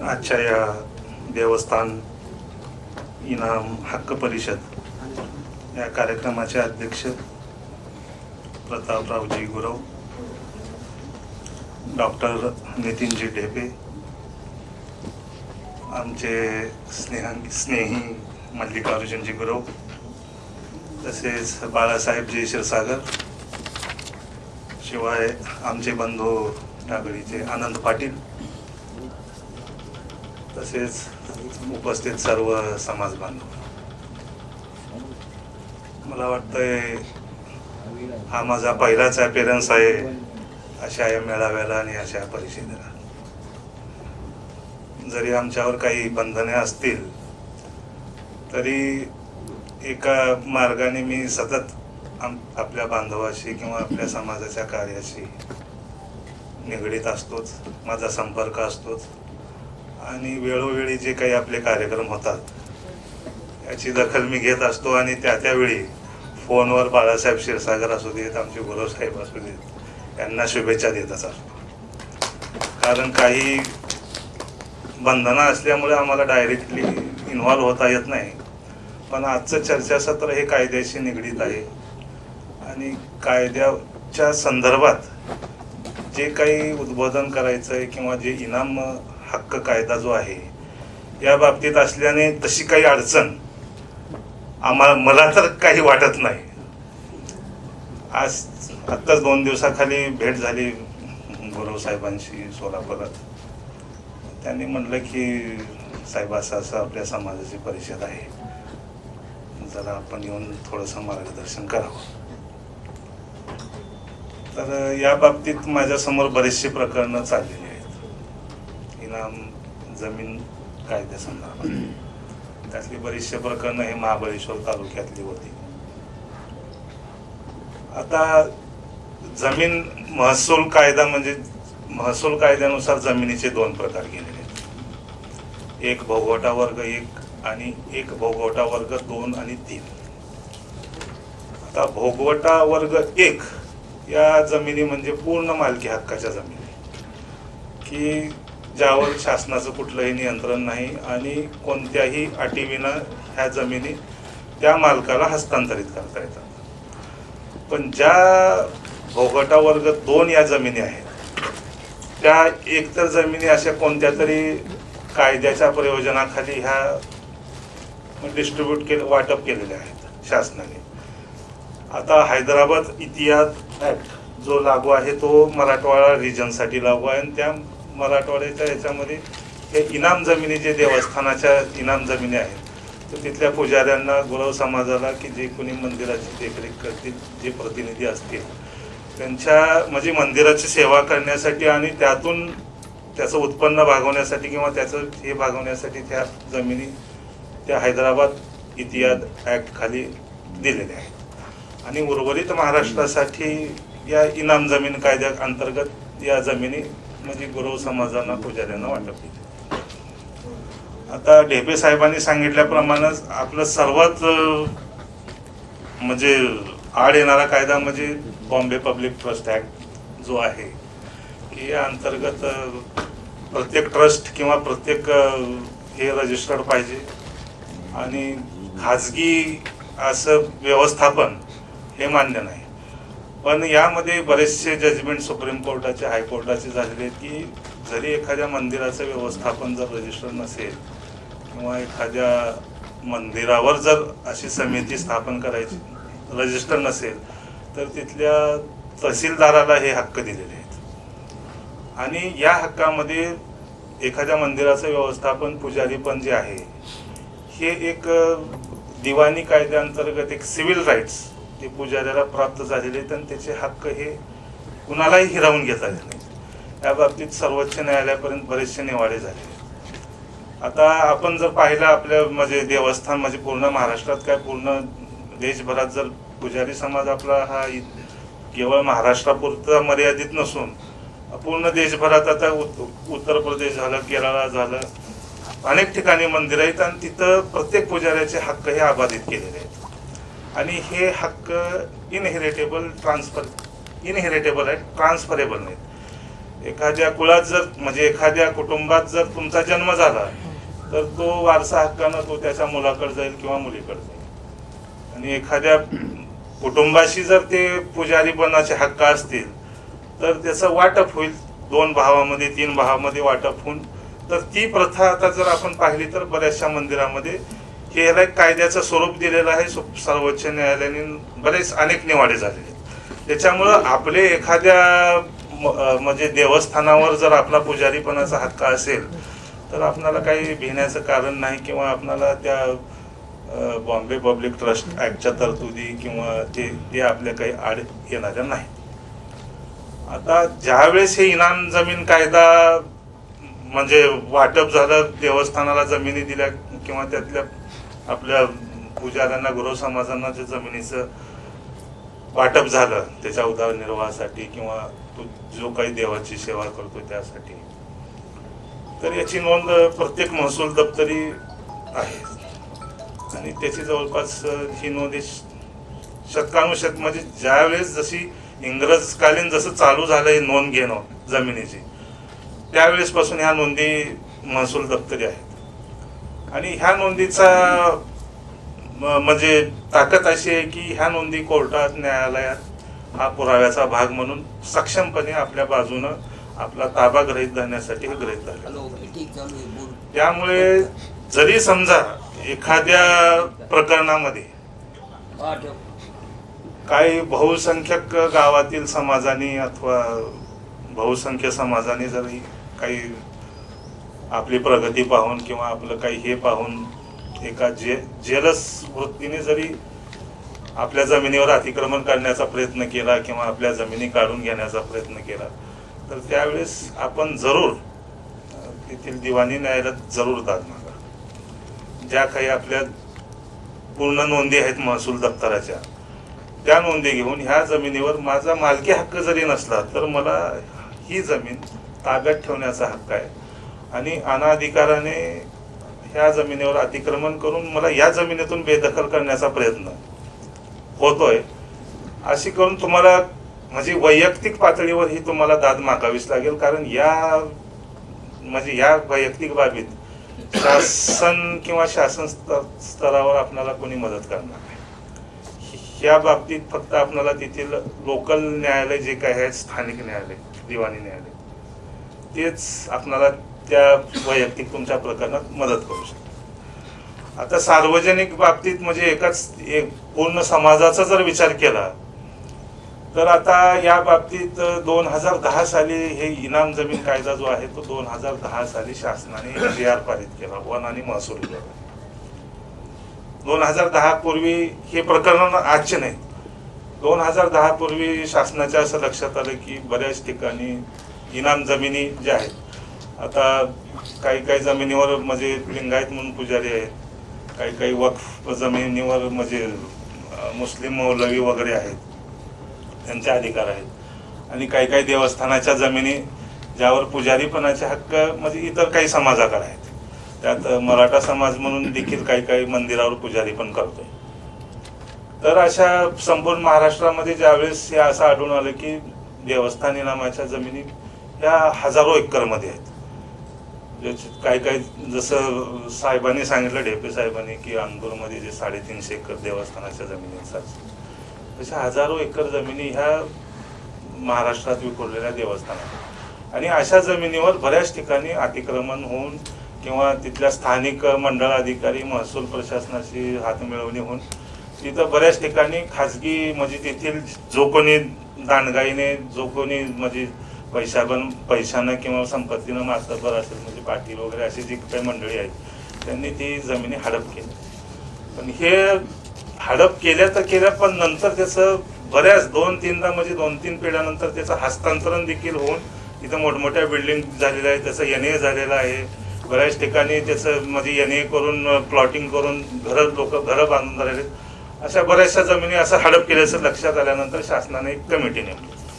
आजच्या या देवस्थान इनाम हक्क परिषद या कार्यक्रमाचे अध्यक्ष प्रतापरावजी गुरव डॉक्टर नितीनजी ढेपे आमचे स्नेह स्नेही मल्लिकार्जुनजी गुरव तसेच बाळासाहेबजी क्षीरसागर शिवाय आमचे बंधू टागळीचे आनंद पाटील तसेच उपस्थित सर्व समाज बांधव. मला वाटतंय हा माझा पहिलाच अपिअरन्स आहे अशा या मेळाव्याला आणि अशा परिषदेला. जरी आमच्यावर काही बंधने असतील तरी एका मार्गाने मी सतत आम आपल्या बांधवाशी किंवा आपल्या समाजाच्या कार्याशी निगडीत असतोच माझा संपर्क असतोच. आणि वेळोवेळी जे काही आपले कार्यक्रम होतात याची दखल मी घेत असतो आणि त्या त्यावेळी फोनवर बाळासाहेब क्षीरसागर असू देत आमचे गुरुसाहेब असू देत यांना शुभेच्छा देतच असतो कारण काही बंधनं असल्यामुळे आम्हाला डायरेक्टली इन्व्हॉल्व्ह होता येत नाही. पण आजचं चर्चासत्र हे कायद्याशी निगडीत आहे. आणि कायद्याच्या संदर्भात जे काही उद्बोधन करायचं आहे किंवा जे इनाम हक्क कायदा जो आहे या बाबतीत असल्याने तशी काही अडचण आम्हाला मला तर काही वाटत नाही. आज आत्ताच दोन दिवसाखाली भेट झाली गुरु साहेबांशी सोलापुरात. त्यांनी म्हटलं की साहेब असं असं आपल्या समाजाची परिषद आहे. जरा आपण येऊन थोडंसं मार्गदर्शन करावं. तर या बाबतीत माझ्यासमोर बरेचसे प्रकरणं चाललेली परिणाम जमीन कायद्यासंदर्भात त्यातली बरीचशे प्रकरणं हे महाबळेश्वर तालुक्यातली होती. आता जमीन महसूल कायदा म्हणजे महसूल कायद्यानुसार जमिनीचे दोन प्रकार केलेले आहेत. एक भोगवटा वर्ग एक आणि एक भोगवटा वर्ग दोन आणि तीन. आता भोगवटा वर्ग एक या जमिनी म्हणजे पूर्ण मालकी हक्काच्या जमिनी. की ज्यावर शासनाचं कुठलंही नियंत्रण नाही आणि कोणत्याही अटीविना ह्या जमिनी त्या मालकाला हस्तांतरित करता येतात. पण ज्या भोगटा वर्ग दोन या जमिनी आहेत त्या एकतर जमिनी अशा कोणत्या तरी कायद्याच्या प्रयोजनाखाली ह्या डिस्ट्रीब्यूट केले वाटप केलेल्या आहेत शासनाने. आता हैदराबाद इतिहास ॲक्ट जो लागू आहे तो मराठवाडा रिजनसाठी लागू आहे आणि त्या मराठवाड्याच्या याच्यामध्ये हे इनाम जमिनी जे देवस्थानाच्या इनाम जमिनी आहेत तर तिथल्या पुजाऱ्यांना गुरव समाजाला की जे कोणी मंदिराची देखरेख करतील जे प्रतिनिधी असतील त्यांच्या म्हणजे मंदिराची सेवा करण्यासाठी आणि त्यातून त्याचं उत्पन्न भागवण्यासाठी किंवा त्याचं हे भागवण्यासाठी त्या जमिनी त्या हैदराबाद इतिहाद ॲक्ट खाली दिलेल्या आहेत. आणि उर्वरित महाराष्ट्रासाठी या इनाम जमीन कायद्या अंतर्गत या जमिनी म्हणजे गुरव समाजांना पुजाऱ्यांना वाटप केले. आता ढेपे साहेबांनी सांगितल्याप्रमाणेच आपलं सर्वात म्हणजे आड येणारा कायदा म्हणजे बॉम्बे पब्लिक ट्रस्ट ऍक्ट जो आहे की या अंतर्गत प्रत्येक ट्रस्ट किंवा प्रत्येक हे रजिस्टर्ड पाहिजे. आणि खाजगी असं व्यवस्थापन हे मान्य नाही. पण यामध्ये बरेचसे जजमेंट सुप्रीम कोर्टाचे हायकोर्टाचे झालेले आहेत की जरी एखाद्या मंदिराचं व्यवस्थापन जर रजिस्टर नसेल किंवा एखाद्या मंदिरावर जर अशी समिती स्थापन करायची रजिस्टर नसेल तर तिथल्या तहसीलदाराला हे हक्क दिलेले आहेत. आणि या हक्कामध्ये एखाद्या मंदिराचं व्यवस्थापन पुजारी पण जे आहे हे एक दिवाणी कायद्याअंतर्गत एक सिव्हिल राईट्स ते पुजाऱ्याला प्राप्त झालेले आहेत आणि त्याचे हक्क हे कुणालाही हिरावून घेता आले नाही या बाबतीत सर्वोच्च न्यायालयापर्यंत बरेचसे निवाडे झाले आहेत. आता आपण जर पाहिलं आपल्या म्हणजे देवस्थान म्हणजे पूर्ण महाराष्ट्रात काय पूर्ण देशभरात जर पुजारी समाज आपला हा इ- केवळ महाराष्ट्रापुरता मर्यादित नसून पूर्ण देशभरात आता उत्तर प्रदेश झालं केरळा झालं अनेक ठिकाणी मंदिर आहेत आणि तिथं प्रत्येक पुजाऱ्याचे हक्क हे अबाधित केलेले आहेत आणि हे हक्क इनहेरिटेबल ट्रान्सफर इनहेरिटेबल आहेत ट्रान्सफरेबल नाहीत. एखाद्या कुळात जर म्हणजे एखाद्या कुटुंबात जर तुमचा जन्म झाला तर तो वारसा हक्कानं तो त्याच्या मुलाकडे जाईल किंवा मुलीकडे जाईल. आणि एखाद्या कुटुंबाशी जर ते पुजारीपणाचे हक्क असतील तर त्याचं वाटप होईल. दोन भावामध्ये तीन भावामध्ये वाटप होऊन. तर ती प्रथा आता जर आपण पाहिली तर बऱ्याचशा मंदिरामध्ये हे याला एक कायद्याचं स्वरूप दिलेलं आहे सर्वोच्च न्यायालयाने बरेच अनेक निवाडे झालेले आहेत. त्याच्यामुळं आपले एखाद्या म्हणजे देवस्थानावर जर आपला पुजारीपणाचा हक्क असेल तर आपणाला काही भिण्याचं कारण नाही किंवा आपणाला त्या बॉम्बे पब्लिक ट्रस्ट ऍक्टच्या तरतुदी किंवा ते ते आपल्या काही आड येणाऱ्या नाही आता ज्यावेळेस हे इनाम जमीन कायदा म्हणजे वाटप झालं देवस्थानाला जमिनी दिल्या किंवा त्यातल्या आपल्या पुजाऱ्यांना गुरु समाजांना जे जमिनीचं वाटप झालं त्याच्या उदरनिर्वाहासाठी किंवा तो जो काही देवाची सेवा करतो त्यासाठी. तर याची नोंद प्रत्येक महसूल दप्तरी आहे. आणि त्याची जवळपास ही नोंद ही शतकानुशत म्हणजे ज्यावेळेस जशी इंग्रजकालीन जसं चालू झालंय नोंद घेणं जमिनीची त्यावेळेसपासून ह्या नोंदी महसूल दप्तरी आहेत. आणि ह्या नोंदीचा म्हणजे ताकद अशी आहे की ह्या नोंदी कोर्टात न्यायालयात हा पुराव्याचा भाग म्हणून सक्षमपणे आपल्या बाजूनं आपला ताबा ग्रहित धरण्यासाठी हे ग्रहित धरले बोल. त्यामुळे जरी समजा एखाद्या प्रकरणामध्ये काही बहुसंख्यक गावातील समाजाने अथवा बहुसंख्य समाजाने जरी काही आपली प्रगती पाहून किंवा आपलं काही हे पाहून एका जे जेलस वृत्तीने जरी आपल्या जमिनीवर अतिक्रमण करण्याचा प्रयत्न केला किंवा आपल्या जमिनी काढून घेण्याचा प्रयत्न केला तर त्यावेळेस आपण जरूर तेथील दिवाणी न्यायालयात जरूर दाद मागा. ज्या काही आपल्या पूर्ण नोंदी आहेत महसूल दप्तराच्या त्या नोंदी घेऊन ह्या जमिनीवर माझा मालकी हक्क जरी नसला तर मला ही जमीन ताब्यात ठेवण्याचा हक्क आहे. आणि अनाधिकाराने ह्या जमिनीवर अतिक्रमण करून मला या जमिनीतून बेदखल करण्याचा प्रयत्न होतोय. अशी करून तुम्हाला म्हणजे वैयक्तिक पातळीवर ही तुम्हाला दाद मागावीच लागेल. कारण या म्हणजे या वैयक्तिक बाबीत शासन किंवा शासन स्तरावर आपल्याला कोणी मदत करणार नाही. या बाबतीत फक्त आपल्याला तेथील लोकल न्यायालय जे काही आहे स्थानिक न्यायालय दिवाणी न्यायालय तेच आपणाला त्या वैयक्तिक तुमच्या प्रकरणात मदत करू शकतात आता सार्वजनिक बाबतीत म्हणजे एकाच एक पूर्ण समाजाचा जर विचार केला तर आता या बाबतीत दोन हजार दहा साली हे इनाम जमीन कायदा जो आहे तो दोन हजार दहा साली शासनाने जी आर पारित केला वन आणि महसूल विभागाने दोन हजार दहा पूर्वी हे प्रकरण आजचे नाही दोन हजार दहा पूर्वी शासनाच्या असं लक्षात आलं की बऱ्याच ठिकाणी इनाम जमिनी ज्या आहेत आता काही काही जमिनीवर म्हणजे लिंगायत म्हणून पुजारी आहेत. काही काही वक्फ जमिनीवर म्हणजे मुस्लिम मौलवी वगैरे आहेत. त्यांचे अधिकार आहेत. आणि काही काही देवस्थानाच्या जमिनी ज्यावर पुजारीपणाचे हक्क म्हणजे इतर काही समाजाकडे आहेत. त्यात मराठा समाज म्हणून देखील काही काही मंदिरावर पुजारी पण करतोय. तर अशा संपूर्ण महाराष्ट्रामध्ये ज्यावेळेस हे असं आढळून आलं की देवस्थान इनामाच्या जमिनी ह्या हजारो एकरमध्ये आहेत. काय काही काही जसं साहेबांनी सांगितलं ढेपे साहेबांनी की अंगूरमध्ये जे साडेतीनशे एकर देवस्थानाच्या जमिनीचा तशा हजारो एकर जमिनी ह्या महाराष्ट्रात विखुरलेल्या देवस्थानात आणि अशा जमिनीवर बऱ्याच ठिकाणी अतिक्रमण होऊन किंवा तिथल्या स्थानिक मंडळ अधिकारी महसूल प्रशासनाशी हातमिळवणी होऊन तिथं बऱ्याच ठिकाणी खाजगी म्हणजे तेथील जो कोणी दांडगाईने जो कोणी म्हणजे पैशाबन पैशानं किंवा संपत्तीनं मातबर असेल म्हणजे पाटील वगैरे अशी जी काही मंडळी आहेत त्यांनी ती जमिनी हडप केली. पण हे हडप केल्या तर केल्या पण नंतर त्याचं बऱ्याच दोन तीनदा म्हणजे दोन तीन पिढ्यानंतर त्याचं हस्तांतरण देखील होऊन तिथं मोठमोठ्या बिल्डिंग झालेल्या आहे त्याचं एन ए झालेलं आहे. बऱ्याच ठिकाणी त्याचं म्हणजे एन ए करून प्लॉटिंग करून घरं लोक घरं बांधून झालेले अशा बऱ्याचशा जमिनी असं हडप केल्याचं लक्षात आल्यानंतर शासनाने एक कमिटी नेमली.